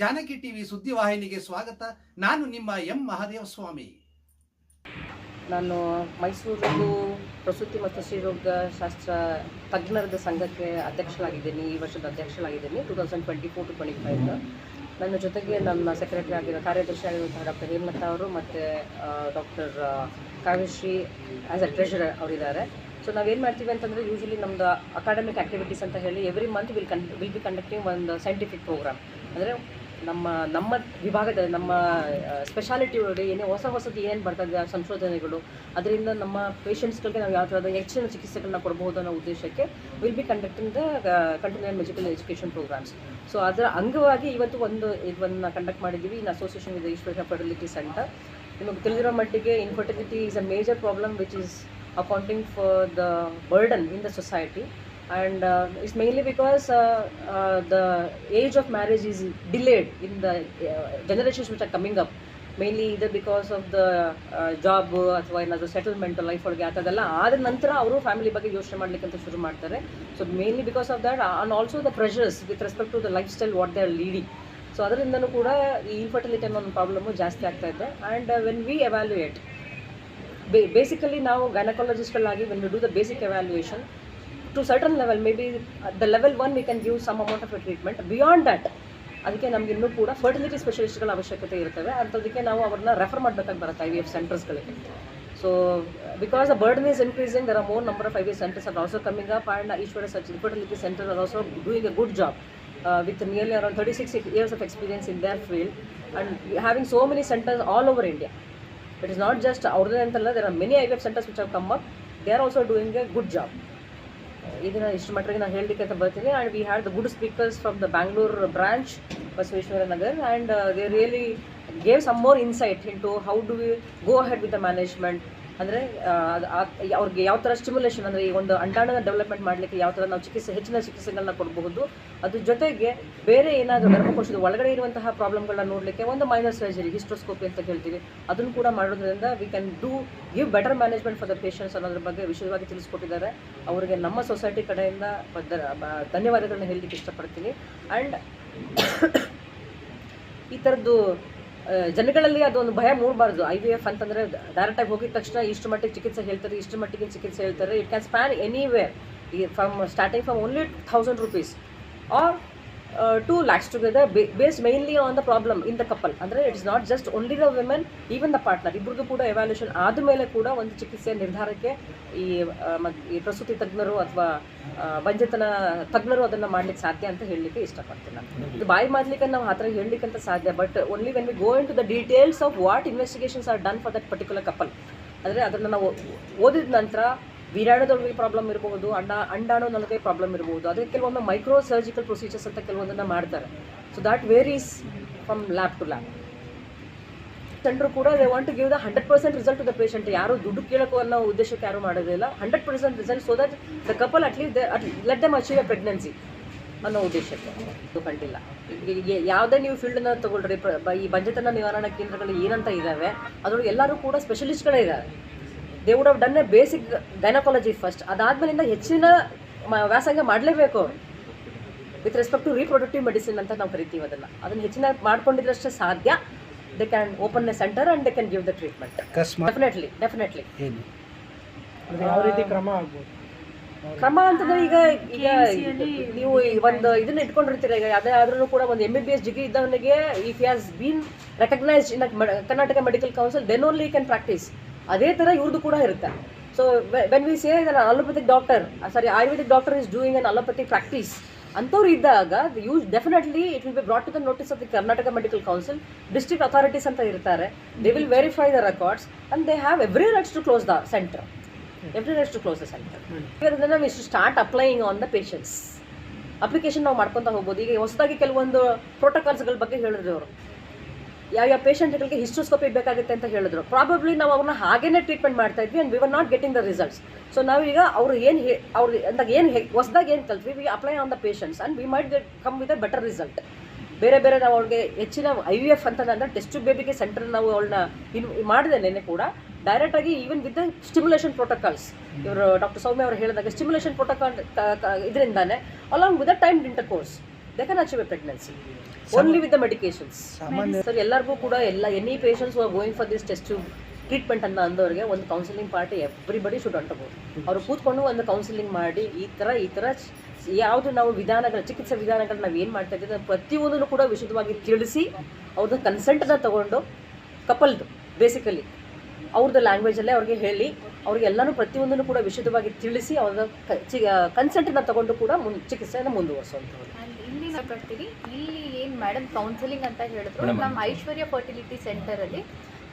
Janaki TV ಸುದ್ದಿವಾಹಿನಿಗೆ ಸ್ವಾಗತ. ನಾನು ನಿಮ್ಮ ಎಂ ಮಹಾದೇವ ಸ್ವಾಮಿ ನಾನು ಮೈಸೂರು ಪ್ರಸೂತಿ ಮತ್ತು ಶ್ರೀರೋಗ ಶಾಸ್ತ್ರ ತಜ್ಞರದ ಸಂಘಕ್ಕೆ ಅಧ್ಯಕ್ಷರಾಗಿದ್ದೀನಿ ಈ ವರ್ಷದ ಅಧ್ಯಕ್ಷರಾಗಿದ್ದೀನಿ two thousand twenty four to twenty five ನನ್ನ ಜೊತೆಗೆ ನನ್ನ ಸೆಕ್ರೆಟರಿ ಆಗಿರೋ ಕಾರ್ಯದರ್ಶಿ ಆಗಿರುವಂತಹ ಡಾಕ್ಟರ್ ಹೇಮಂತ ಅವರು ಮತ್ತು doctor Kavyashree as a treasurer ಅವರಿದ್ದಾರೆ. ಸೊ ನಾವೇನು ಮಾಡ್ತೀವಿ ಅಂತಂದರೆ ಯೂಶಲಿ ನಮ್ಮದು ಅಕಾಡೆಮಿಕ್ ಆ್ಯಕ್ಟಿವಿಟೀಸ್ ಅಂತ ಹೇಳಿ every month will con will be conducting ಒಂದು ಸೈಂಟಿಫಿಕ್ ಪ್ರೋಗ್ರಾಮ್ ಅಂದರೆ ನಮ್ಮ ನಮ್ಮ ವಿಭಾಗದ, ನಮ್ಮ ಸ್ಪೆಷಾಲಿಟಿ ಒಳಗೆ ಏನೇ ಹೊಸ ಹೊಸದು ಏನು ಬರ್ತದೆ ಆ ಸಂಶೋಧನೆಗಳು, ಅದರಿಂದ ನಮ್ಮ ಪೇಷಂಟ್ಸ್ಗಳಿಗೆ ನಾವು ಯಾವ ಥರದ ಹೆಚ್ಚಿನ ಚಿಕಿತ್ಸೆಗಳನ್ನ ಕೊಡಬಹುದು ಅನ್ನೋ ಉದ್ದೇಶಕ್ಕೆ will be conducting the continue medical education programmes so ಅದರ ಅಂಗವಾಗಿ ಇವತ್ತು ಒಂದು ಇದನ್ನು ಕಂಡಕ್ಟ್ ಮಾಡಿದ್ದೀವಿ, in association with Ishwara fertility centre ನಿಮಗೆ ತಿಳಿದಿರೋ ಮಟ್ಟಿಗೆ infertility is a major problem which is accounting for the burden in the society and uh, it's mainly because uh, uh, the age of marriage is delayed in the uh, generations which are coming up. The job ಅಥವಾ ಏನಾದರೂ settlement life ಒಳಗೆ ಆ ಆದ ನಂತರ ಅವರು family ಬಗ್ಗೆ ಯೋಚನೆ ಮಾಡ್ಲಿಕ್ಕೆ ಅಂತ ಶುರು ಮಾಡ್ತಾರೆ. So mainly because of that and also the pressures with respect to the life style what they are leading so ಅದರಿಂದನೂ ಕೂಡ ಈ ಇನ್ಫರ್ಟಿಲಿಟಿ ಅನ್ನೋ ಒಂದು ಪ್ರಾಬ್ಲಮ್ಮು ಜಾಸ್ತಿ ಆಗ್ತಾ ಇದೆ. And when we evaluate basically ನಾವು ಗೈನಕಾಲಜಿಸ್ಟ್ಗಳಾಗಿ when we do the basic evaluation to certain level may be the level one we can give some amount of treatment beyond that ಅದಕ್ಕೆ ನಮ್ಗೆ ಇನ್ನೂ ಕೂಡ ಫರ್ಟಿಲಿಟಿ ಸ್ಪೆಷಲಿಸ್ಟ್ಗಳ ಅವಶ್ಯಕತೆ ಇರ್ತವೆ. ಅಂಥದಕ್ಕೆ ನಾವು ಅವ್ರನ್ನ ರೆಫರ್ ಮಾಡ್ಬೇಕಾಗಿ ಬರುತ್ತೆ I V F ಸೆಂಟರ್ಸ್ಗಳಿಗೆ so because the burden is increasing there are more number of I V centres are also coming up and Ishwara such fertility centre are also doing a good job with nearly around thirty six years of experience in their field and having so many centres all over India it is not just ಅವ್ರದ್ದೇ ಅಂತಲ್ಲ there are many I V F centres which have come up they are also doing a good job ಇದನ್ನ ಇಷ್ಟು ಮಟ್ಟಿಗೆ ನಾನು ಹೇಳಲಿಕ್ಕೆ ಅಂತ ಬರ್ತೀನಿ. And we had the good speakers from the Bangalore branch Basaveshwara Nagar and they really gave some more insight into how do we go head with the management ಅಂದರೆ ಅವ್ರಿಗೆ ಯಾವ ಥರ ಸ್ಟಿಮ್ಯುಲೇಷನ್ ಅಂದರೆ ಈ ಒಂದು ಅಂಡಾಣನ ಡೆವಲಪ್ಮೆಂಟ್ ಮಾಡಲಿಕ್ಕೆ ಯಾವ ಥರ ನಾವು ಚಿಕಿತ್ಸೆ, ಹೆಚ್ಚಿನ ಚಿಕಿತ್ಸೆಗಳನ್ನ ಕೊಡಬಹುದು. ಅದ್ರ ಜೊತೆಗೆ ಬೇರೆ ಏನಾದರೂ ಗರ್ಭಕೋಶದ ಒಳಗಡೆ ಇರುವಂತಹ ಪ್ರಾಬ್ಲಮ್ಗಳನ್ನ ನೋಡಲಿಕ್ಕೆ ಒಂದು ಮೈನರ್ ಸರ್ಜರಿ ಹಿಸ್ಟ್ರೋಸ್ಕೋಪಿ ಅಂತ ಹೇಳ್ತೀವಿ. ಅದನ್ನು ಕೂಡ ಮಾಡೋದ್ರಿಂದ we can do give better management for the patients ಅನ್ನೋದ್ರ ಬಗ್ಗೆ ವಿಶೇಷವಾಗಿ ತಿಳಿಸ್ಕೊಟ್ಟಿದ್ದಾರೆ. ಅವರಿಗೆ ನಮ್ಮ ಸೊಸೈಟಿ ಕಡೆಯಿಂದ ಧನ್ಯವಾದಗಳನ್ನ ಹೇಳಲಿಕ್ಕೆ ಇಷ್ಟಪಡ್ತೀನಿ. ಆ್ಯಂಡ್ ಈ ಥರದ್ದು ಜನಗಳಲ್ಲಿ ಅದೊಂದು ಭಯ ಮೂಡಬಾರ್ದು. ಐ ವಿ ಎಫ್ ಅಂತಂದರೆ ಡೈರೆಕ್ಟಾಗಿ ಹೋಗಿದ ತಕ್ಷಣ ಇಷ್ಟು ಮಟ್ಟಿಗೆ ಚಿಕಿತ್ಸೆ ಹೇಳ್ತಾರೆ, ಇಷ್ಟು ಮಟ್ಟಿಗೆ ಚಿಕಿತ್ಸೆ ಹೇಳ್ತಾರೆ. It can span anywhere from starting from only thousand rupees or two lakhs together based mainly on the problem in the couple ಅಂದರೆ it's not just only the women even the partner ಇಬ್ಬರಿಗೂ ಕೂಡ evaluation ಆದಮೇಲೆ ಕೂಡ ಒಂದು ಚಿಕಿತ್ಸೆ ನಿರ್ಧಾರಕ್ಕೆ ಈ ಈ ಪ್ರಸೂತಿ ತಜ್ಞರು ಅಥವಾ ಬಂಜತನ ತಜ್ಞರು ಅದನ್ನು ಮಾಡ್ಲಿಕ್ಕೆ ಸಾಧ್ಯ ಅಂತ ಹೇಳಲಿಕ್ಕೆ ಇಷ್ಟಪಡ್ತೀನಿ ನಾನು. ಇದು ಬಾಯಿ ಮಾಡ್ಲಿಕ್ಕೆ ನಾವು ಆ ಥರ ಹೇಳಲಿಕ್ಕೆ ಅಂತ ಸಾಧ್ಯ but only when we go into the details of what investigations are done for that particular couple ಅಂದರೆ ಅದನ್ನು ನಾವು ಓದಿದ ನಂತರ ವೀರ್ಯಾಣುದೊಳಗೆ ಪ್ರಾಬ್ಲಮ್ ಇರಬಹುದು ಅಂಡ ಅಂಡಾಣುನೊಳಗೆ ಪ್ರಾಬ್ಲಮ್ ಇರಬಹುದು ಅದಕ್ಕೆ ಕೆಲವೊಮ್ಮೆ ಮೈಕ್ರೋ ಸರ್ಜಿಕಲ್ ಪ್ರೊಸೀಜರ್ಸ್ ಅಂತ ಕೆಲವೊಂದನ್ನು ಮಾಡ್ತಾರೆ. So that varies from lab to lab ತಂಡರು ಕೂಡ they want to give the hundred percent result to the patient ಯಾರು ದುಡ್ಡು ಕೇಳೋಕ್ಕೂ ಅನ್ನೋ ಉದ್ದೇಶಕ್ಕೆ ಯಾರು ಮಾಡೋದಿಲ್ಲ hundred percent result so that the couple at least let them achieve a pregnancy ಅನ್ನೋ ಉದ್ದೇಶಕ್ಕೆ. ಅದು ಕಂಡಿಲ್ಲ. ಯಾವುದೇ ನೀವು ಫೀಲ್ಡನ್ನ ತಗೊಳ್ರಿ ಈ ಬಂಜತನ ನಿವಾರಣಾ ಕೇಂದ್ರಗಳು ಏನಂತ ಇದ್ದಾವೆ ಅದರಲ್ಲಿ ಎಲ್ಲರೂ ಕೂಡ ಸ್ಪೆಷಲಿಸ್ಟ್ಗಳೇ ಇದ್ದಾರೆ they would have done a basic gynaecology first ಅದಾದ್ಮೇಲಿಂದ ಹೆಚ್ಚಿನ ಮ- ವ್ಯಾಸಂಗ ಮಾಡಲೇಬೇಕು. With respect to reproductive medicine ಅಂತ ನಾವು ಕರಿತೀವಿ ಅದನ್ನು. ಅದನ್ನು ಹೆಚ್ಚಿನ ಮಾಡ್ಕೊಂಡಿದ್ರಷ್ಟೇ ಸಾಧ್ಯ. They can open a centre and they can give the treatment definitely definitely ಯಾವ ರೀತಿ ಕ್ರಮ ಆಗ್ಬೋದು? ಕ್ರಮ ಅಂತಂದ್ರೆ ಈಗ ಈಗ ನೀವು ಒಂದು ಇದನ್ನ ಇಟ್ಕೊಂಡಿರ್ತೀರ ಈಗ? ಅದೇ ಆದ್ರೂ ಕೂಡ ಒಂದು M B B S degree ಇದ್ದವನಿಗೆ if has been recognised in Karnataka medical council then only can practise ಅದೇ ಥರ ಇವ್ರದ್ದು ಕೂಡ ಇರುತ್ತೆ. So when we say then allopathic doctor sorry ayurvedic doctor is doing an allopathic practice ಅಂಥವ್ರು ಇದ್ದಾಗ use definitely it will be brought to the notice of the Karnataka medical council district authorities ಅಂತ ಇರ್ತಾರೆ. They will verify the records and they have every rights to close the centre every rights to close the centre ನಾವು ಇಷ್ಟು start applying on the patients application ನಾವು ಮಾಡ್ಕೊತಾ ಹೋಗ್ಬೋದು. ಈಗ ಹೊಸದಾಗಿ ಕೆಲವೊಂದು ಪ್ರೋಟೋಕಾಲ್ಸ್ಗಳ ಬಗ್ಗೆ ಹೇಳಿದ್ರು ಅವರು. ಯಾವ ಯಾವ ಪೇಷಂಟ್ಗಳಿಗೆ ಹಿಸ್ಟ್ರೋಸ್ಕೋಪಿ ಬೇಕಾಗುತ್ತೆ ಅಂತ ಹೇಳಿದ್ರು. ಪ್ರಾಬಬ್ಲಿ ನಾವು ಅವ್ರನ್ನ ಹಾಗೇನೆ ಟ್ರೀಟ್ಮೆಂಟ್ ಮಾಡ್ತಾ ಇದ್ವಿ and we were not getting the results so ನಾವೀಗ ಅವ್ರು ಏನು ಅವ್ರು ಅಂದಾಗ ಏನು ಹೊಸದಾಗಿ ಏನು ಕಲ್ತ್ವಿ we apply on the patients and we might get come with a better result ಬೇರೆ ಬೇರೆ ನಾವು ಅವ್ರಿಗೆ ಹೆಚ್ಚಿನ ಐ ವಿ ಎಫ್ ಅಂತ ಅಂದ್ರೆ ಟೆಸ್ಟ್ ಬೇಬಿಗೆ ಸೆಂಟರ್ ನಾವು ಅವಳನ್ನ ಇನ್ ನೆನೆ ಕೂಡ. ಡೈರೆಕ್ಟಾಗಿ ಈವನ್ ವಿತ್ ಸ್ಟಿಮ್ಯುಲೇಷನ್ ಪ್ರೋಟೋಕಾಲ್ಸ್ ಇವರು ಡಾಕ್ಟರ್ ಸೌಮ್ಯ ಅವರು ಹೇಳಿದಾಗ stimulation protocol ಇದರಿಂದಾನೆ along with the time intercourse a pregnancy only with the medications sir ಎಲ್ಲರಿಗೂ ಕೂಡ ಎಲ್ಲ any patients are going for this test treatment ಅಂತ ಅಂದವರಿಗೆ ಒಂದು ಕೌನ್ಸಿಲಿಂಗ್ ಪಾರ್ಟಿ ಎವ್ರಿಬಡಿ ಶುಡ್ ಅಂಟಬಹುದು ಅವರು ಕೂತ್ಕೊಂಡು ಒಂದು ಕೌನ್ಸಿಲಿಂಗ್ ಮಾಡಿ ಈ ಥರ ಈ ಥರ ಯಾವುದು ನಾವು ವಿಧಾನಗಳ ಚಿಕಿತ್ಸಾ ವಿಧಾನಗಳು ನಾವು ಏನು ಮಾಡ್ತಾ ಇದ್ದೀವಿ ಪ್ರತಿಯೊಂದನ್ನು ಕೂಡ ವಿಶದವಾಗಿ ತಿಳಿಸಿ ಅವ್ರದ್ದು ಕನ್ಸೆಂಟನ್ನ ತಗೊಂಡು ಕಪಲ್ದು ಬೇಸಿಕಲಿ ಅವ್ರದ್ದು ಲ್ಯಾಂಗ್ವೇಜಲ್ಲೇ ಅವ್ರಿಗೆ ಹೇಳಿ ಅವ್ರಿಗೆಲ್ಲನೂ ಪ್ರತಿಯೊಂದನ್ನು ಕೂಡ ವಿಶದವಾಗಿ ತಿಳಿಸಿ ಅವ್ರದ್ದು ಕನ್ಸೆಂಟನ್ನು ತಗೊಂಡು ಕೂಡ ಮುನ್ ಚಿಕಿತ್ಸೆಯನ್ನು ಮುಂದುವರಿಸುವಂಥದ್ದು And ಇಲ್ಲಿ ಏನು ಮೇಡಮ್ ಕೌನ್ಸಿಲಿಂಗ್ ಅಂತ ಹೇಳಿದ್ರು ನಮ್ಮ ಐಶ್ವರ್ಯ ಫರ್ಟಿಲಿಟಿ ಸೆಂಟರಲ್ಲಿ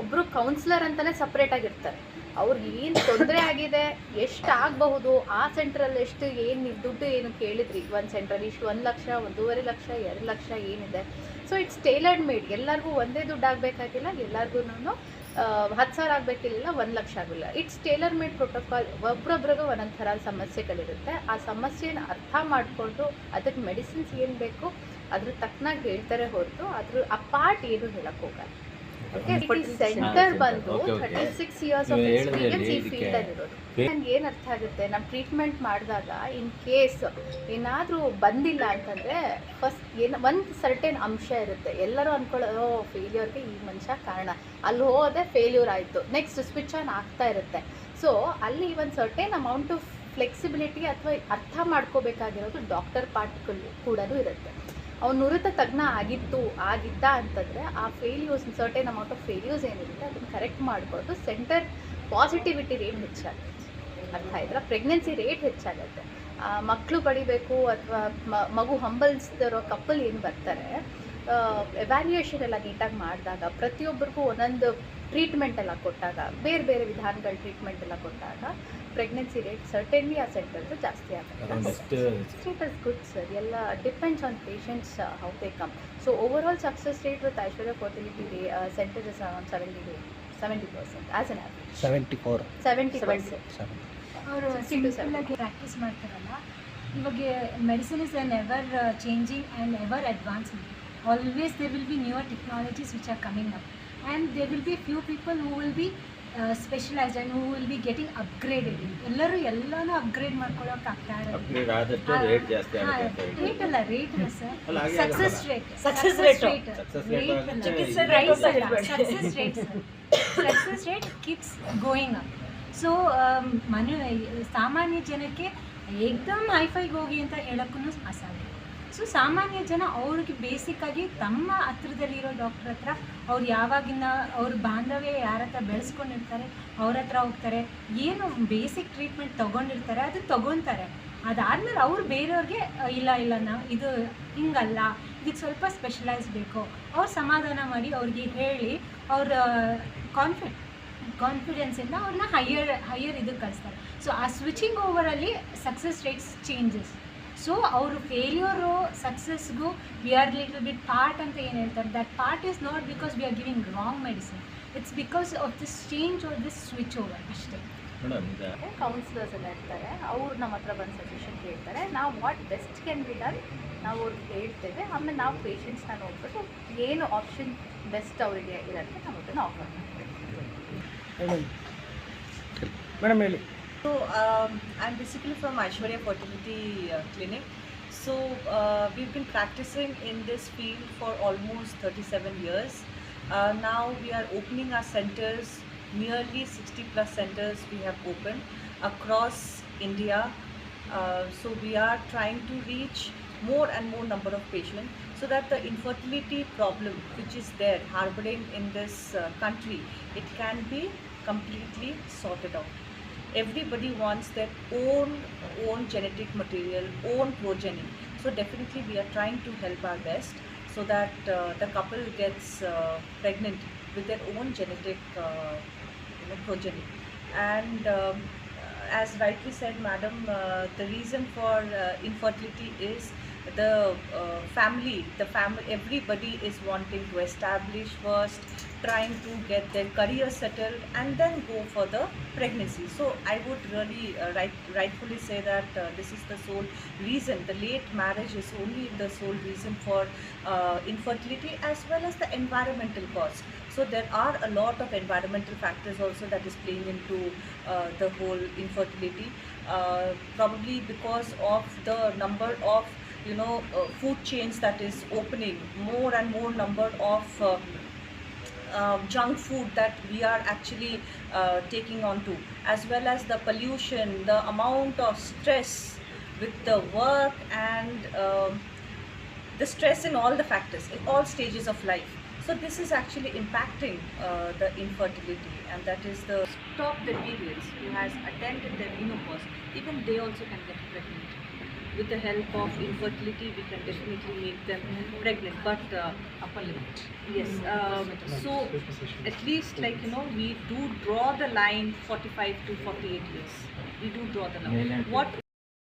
ಒಬ್ಬರು ಕೌನ್ಸಿಲರ್ ಅಂತಲೇ ಸಪ್ರೇಟ್ ಆಗಿರ್ತಾರೆ. ಅವ್ರಿಗೆ ಏನು ತೊಂದರೆ ಆಗಿದೆ ಎಷ್ಟು ಆಗಬಹುದು ಆ ಸೆಂಟ್ರಲ್ಲಿ ಎಷ್ಟು ಏನು ದುಡ್ಡು ಏನು ಕೇಳಿದ್ರಿ? ಒಂದು ಸೆಂಟ್ರಲ್ಲಿ ಇಷ್ಟು ಒಂದು ಲಕ್ಷ ಒಂದೂವರೆ ಲಕ್ಷ ಎರಡು ಲಕ್ಷ ಏನಿದೆ. ಸೊ ಇಟ್ಸ್ ಟೇಲರ್ಡ್ ಮೇಡ್ ಎಲ್ಲರಿಗೂ ಒಂದೇ ದುಡ್ಡು ಆಗಬೇಕಾಗಿಲ್ಲ ಎಲ್ಲರಿಗೂ ಹತ್ತು ಸಾವಿರ ಆಗಬೇಕಿಲ್ಲ ಒಂದು ಲಕ್ಷ ಆಗಿಲ್ಲ ಇಟ್ಸ್ ಟೇಲರ್ ಮೇಡ್ ಪ್ರೋಟೋಕಾಲ್ ಒಬ್ರೊಬ್ರಿಗೂ ಒಂದೊಂದು ಥರ ಸಮಸ್ಯೆಗಳಿರುತ್ತೆ. ಆ ಸಮಸ್ಯೆನ ಅರ್ಥ ಮಾಡಿಕೊಂಡು ಅದಕ್ಕೆ ಮೆಡಿಸಿನ್ಸ್ ಏನು ಬೇಕು, ಅದ್ರ ತಕ್ಕನಾಗಿ ಹೇಳ್ತಾರೆ ಹೊರತು, ಅದ್ರ ಆ ಪಾರ್ಟ್ ಏನು ಹೇಳಕ್ ಹೋಗಲ್ಲ. ಸೆಂಟರ್ ಬಂದು. Thirty six years of experience ಈ ಇರೋದು. ನನ್ಗೆ ಏನು ಅರ್ಥ ಆಗುತ್ತೆ? ನಾವು ಟ್ರೀಟ್ಮೆಂಟ್ ಮಾಡಿದಾಗ ಇನ್ ಕೇಸ್ ಏನಾದರೂ ಬಂದಿಲ್ಲ ಅಂತಂದ್ರೆ ಫಸ್ಟ್ ಏನ್ ಒಂದು ಸರ್ಟೆನ್ ಅಂಶ ಇರುತ್ತೆ. ಎಲ್ಲರೂ ಅನ್ಕೊಳ್ಳೋ ಫೇಲ್ಯೂರ್ಗೆ ಈ ಮನುಷ್ಯ ಕಾರಣ. ಅಲ್ಲಿ ಹೋದೆ ಫೇಲ್ಯೂರ್ ಆಯ್ತು. ನೆಕ್ಸ್ಟ್ ಸ್ವಿಚ್ ಆನ್ ಆಗ್ತಾ ಇರುತ್ತೆ. ಸೊ ಅಲ್ಲಿ ಒಂದು ಸರ್ಟೆನ್ ಅಮೌಂಟ್ ಆಫ್ ಫ್ಲೆಕ್ಸಿಬಿಲಿಟಿ ಅಥವಾ ಅರ್ಥ ಮಾಡ್ಕೋಬೇಕಾಗಿರೋದು ಡಾಕ್ಟರ್ ಪಾರ್ಟ್ ಕೂಡ ಇರುತ್ತೆ. ಅವ್ನು ನುರಿತ ತಜ್ಞ ಆಗಿತ್ತು, ಆಗಿದ್ದ ಅಂತಂದರೆ ಆ failures certain amount of failures ಏನಿರುತ್ತೆ ಅದನ್ನು ಕರೆಕ್ಟ್ ಮಾಡಿಕೊಂಡು ಸೆಂಟರ್ ಪಾಸಿಟಿವಿಟಿ ರೇಟ್ ಹೆಚ್ಚಾಗುತ್ತೆ. ಅರ್ಥ ಆಯ್ತಾ? ಪ್ರೆಗ್ನೆನ್ಸಿ ರೇಟ್ ಹೆಚ್ಚಾಗುತ್ತೆ. ಮಕ್ಕಳು ಪಡಿಬೇಕು ಅಥವಾ ಮಗು ಹಂಬಲಿಸ್ತಿರೋ ಕಪ್ಪಲ್ ಏನು ಬರ್ತಾರೆ ಎವ್ಯಾಲ್ಯೂಯೇಷನ್ ಎಲ್ಲ ನೀಟಾಗಿ ಮಾಡಿದಾಗ, ಪ್ರತಿಯೊಬ್ಬರಿಗೂ ಒಂದೊಂದು ಟ್ರೀಟ್ಮೆಂಟ್ ಎಲ್ಲ ಕೊಟ್ಟಾಗ ಬೇರೆ ಬೇರೆ ವಿಧಾನಗಳ ಟ್ರೀಟ್ಮೆಂಟ್ ಎಲ್ಲ ಕೊಟ್ಟಾಗ ಪ್ರೆಗ್ನೆನ್ಸಿ ರೇಟ್ ಸರ್ಟನ್ಲಿ ಆ ಸೆಂಟರ್ದು ಜಾಸ್ತಿ ಅರೌಂಡ್ ಆಗುತ್ತೆ good, sir. ಎಲ್ಲ depends on patients how they come. So overall success rate with Aishwarya Fertility Day, centre Center is around 70 70 percent as an average. Seventy four 70 percent. ಅವರು 60 to 70. ಸಿಂಪಲಾಗಿ practice ಮಾಡ್ತಾರಲ್ಲ ಇವಾಗ medicine is an ever changing and ever advance always they will be newer technologies which are coming up and they will be few people who will be specialised and who will be getting upgraded ಎಲ್ಲರೂ ಎಲ್ಲನೂ upgrade ಮಾಡ್ಕೊಳ್ಳೋಕೆ ಆಗ್ತಾ ಇರೋದು. Rate. Rate ಅಲ್ಲ rate ಅಲ್ಲ sir success rate rate. ಆಗುತ್ತೆ. ಚಿಕಿತ್ಸೆ rate ಅಂತ ಹೇಳ್ಬೇಡಿ. Success rate success rate keeps going up so Manu ಸಾಮಾನ್ಯ ಜನಕ್ಕೆ ಏಕ್ದಮ್ ಹೈಫೈಗೆ ಹೋಗಿ ಅಂತ ಹೇಳೋಕ್ಕೂ ಅಸಾಧ್ಯ. ಸೊ ಸಾಮಾನ್ಯ ಜನ ಅವ್ರಿಗೆ ಬೇಸಿಕ್ಕಾಗಿ ತಮ್ಮ ಹತ್ರದಲ್ಲಿರೋ ಡಾಕ್ಟ್ರ್ ಹತ್ರ ಅವ್ರು ಯಾವಾಗಿನ ಅವ್ರ ಬಾಂಧವ್ಯ ಯಾರ ಹತ್ರ ಬೆಳೆಸ್ಕೊಂಡಿರ್ತಾರೆ, ಅವ್ರ ಹತ್ರ ಹೋಗ್ತಾರೆ, ಏನು ಬೇಸಿಕ್ ಟ್ರೀಟ್ಮೆಂಟ್ ತೊಗೊಂಡಿರ್ತಾರೆ, ಅದು ತೊಗೊತಾರೆ. ಅದಾದಮೇಲೆ ಅವ್ರು ಬೇರೆಯವ್ರಿಗೆ ಇಲ್ಲ ಇಲ್ಲ ನಾವು ಇದು ಹಿಂಗಲ್ಲ ಇದಕ್ಕೆ ಸ್ವಲ್ಪ ಸ್ಪೆಷಲೈಸ್ ಬೇಕು. ಅವ್ರು ಸಮಾಧಾನ ಮಾಡಿ ಅವ್ರಿಗೆ ಹೇಳಿ ಅವ್ರ ಕಾನ್ಫಿಡ್ ಕಾನ್ಫಿಡೆನ್ಸಿಂದ ಅವ್ರನ್ನ ಹೈಯರ್ ಹೈಯರ್ ಇದಕ್ಕೆ ಕಳಿಸ್ತಾರೆ. ಸೊ ಆ ಸ್ವಿಚಿಂಗ್ ಓವರಲ್ಲಿ ಸಕ್ಸಸ್ ರೇಟ್ಸ್ ಚೇಂಜಸ್ ಸೊ ಅವರು failure ಸಕ್ಸಸ್ಗೂ we are little bit part ಅಂತ ಏನು ಹೇಳ್ತಾರೆ that part is not because we are giving wrong medicine it's because of this change or this switch over ಅಷ್ಟೇ. Counsellors ಎಲ್ಲ ಇರ್ತಾರೆ ಅವ್ರು ನಮ್ಮ ಹತ್ರ ಬಂದು ಸಜೆಷನ್ ಕೇಳ್ತಾರೆ ನಾವು what best can be done ನಾವು ಅವ್ರಿಗೆ ಹೇಳ್ತೇವೆ ಆಮೇಲೆ ನಾವು ಪೇಷಂಟ್ಸ್ನ ನೋಡ್ಬಿಟ್ಟು ಏನು ಆಪ್ಷನ್ ಬೆಸ್ಟ್ ಅವರಿಗೆ ಇರುತ್ತೆ ನಾವು ಅದನ್ನು ಆಫರ್ ಮಾಡ್ತೇವೆ. ಮೇಡಮ್ ಹೇಳಿ. So um, I'm basically from Aishwarya Fertility uh, Clinic. So uh, we've been practicing in this field for almost 37 years. Uh, now we are opening our centers, nearly 60 plus centers we have opened across India. Uh, so we are trying to reach more and more number of patients so that the infertility problem which is there harboring in this uh, country, it can be completely sorted out everybody wants their own own genetic material own progeny. So definitely we are trying to help our best so that uh, the couple gets uh, pregnant with their own genetic uh, you know, progeny. And um, as rightly said madam uh, the reason for uh, infertility is the uh, family the family everybody is wanting to establish first trying to get their career settled and then go for the pregnancy. So i would really uh, right, rightfully say that uh, this is the sole reason. The late marriage is only the sole reason for uh, infertility as well as the environmental cause. so there are a lot of environmental factors also that is playing into uh, the whole infertility. Uh, probably because of the number of you know, uh, food chains that is opening, more and more number of uh, uh, junk food that we are actually uh, taking on to, as well as the pollution, the amount of stress with the work and um, the stress in all the factors, in all stages of life. So this is actually impacting uh, the infertility, and that is the stop their periods, who has attended their menopause, even they also can get pregnant. With the help of infertility, we can definitely make them pregnant. But uh, upper limit. Yes. Um, so at least like you know, we do draw the line 45 to 48 years. We do draw the line. What